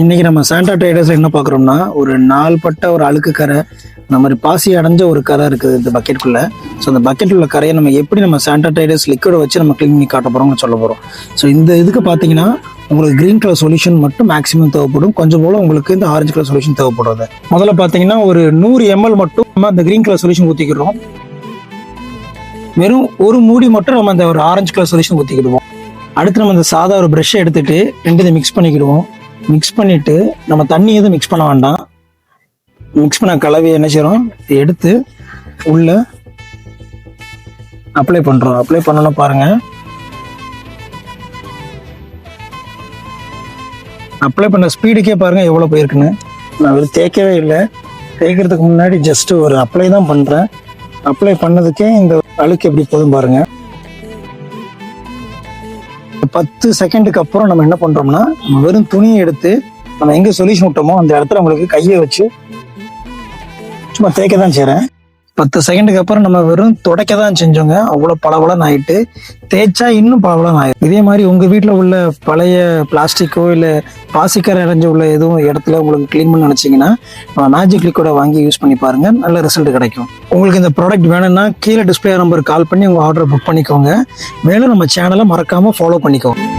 இன்னைக்கு நம்ம சாண்டா ட்ரேடர்ஸ்ல என்ன பார்க்குறோம்னா ஒரு நாள்பட்ட ஒரு அழுக்கு கரை இந்த மாதிரி பாசி அடைஞ்ச ஒரு கரை இருக்குது இந்த பக்கெட்டுக்குள்ள ஸோ அந்த பக்கெட்டில் உள்ள கரையை நம்ம எப்படி நம்ம சாண்டா டைடர்ஸ் லிக்விடை வச்சு நம்ம க்ளீன் பண்ணி காட்ட போகிறோம்னு சொல்ல போகிறோம் ஸோ இந்த இதுக்கு பார்த்தீங்கன்னா உங்களுக்கு க்ரீன் கலர் சொல்யூஷன் மட்டும் மேக்ஸிமம் தேவைப்படும். கொஞ்சம் போல உங்களுக்கு இந்த ஆரஞ்சு கலர் சொல்யூஷன் தேவைப்படுறது. முதல்ல பார்த்தீங்கன்னா ஒரு நூறு எம்எல் மட்டும் நம்ம அந்த க்ரீன் கலர் சொல்யூஷன் ஊற்றிக்கிறோம் வெறும் ஒரு மூடி மட்டும் நம்ம அந்த ஒரு ஆரஞ்சு கலர் சொல்யூஷன் ஊற்றிக்கிடுவோம் அடுத்து நம்ம இந்த சாதா ஒரு ப்ரெஷ்ஷை எடுத்துட்டு ரெண்டு இதை மிக்ஸ் பண்ணிக்கிடுவோம். மிக்ஸ் பண்ணிட்டு நம்ம தண்ணி எதுவும் மிக்ஸ் பண்ண வேண்டாம். மிக்ஸ் பண்ண கலவையை என்ன செய்கிறோம் எடுத்து உள்ள அப்ளை பண்ணுறோம் அப்ளை பண்ணணும் பாருங்க. அப்ளை பண்ண ஸ்பீடுக்கே பாருங்க எவ்வளோ போயிருக்குன்னு. நான் வெறும் தேய்க்கவே இல்லை. தேய்க்கிறதுக்கு முன்னாடி ஜஸ்ட் ஒரு அப்ளை தான் பண்ணுறேன் அப்ளை பண்ணதுக்கே இந்த அழுக்கு எப்படி போதும் பாருங்கள் பத்து செகண்டுக்கு அப்புறம் நம்ம என்ன பண்றோம்னா வெறும் துணியை எடுத்து நம்ம எங்க சொல்யூஷன் விட்டோமோ அந்த இடத்துல உங்களுக்கு கையை வச்சு சும்மா தேய்க்க தான் செய்கிறேன் பத்து செகண்டுக்கு அப்புறம் நம்ம வெறும் துடைக்க தான் செஞ்சோங்க. அவ்வளோ பளபளன்னு ஆயிட்டு தேய்ச்சா இன்னும் பளபளன்னு ஆயிடும் இதே மாதிரி உங்கள் வீட்டில் உள்ள பழைய பிளாஸ்டிக்கோ இல்லை பாசிக்கரை அடைஞ்ச உள்ள எதுவும் இடத்துல உங்களுக்கு க்ளீன் பண்ண நினச்சிங்கன்னா மேஜிக் லிக்விட வாங்கி யூஸ் பண்ணி பாருங்கள் நல்ல ரிசல்ட் கிடைக்கும். உங்களுக்கு இந்த ப்ராடக்ட் வேணும்னா கீழே டிஸ்பிளே நம்பர் கால் பண்ணி உங்கள் ஆர்டர் புக் பண்ணிக்கோங்க. மேலும் நம்ம சேனலை மறக்காமல் ஃபாலோ பண்ணிக்கோங்க.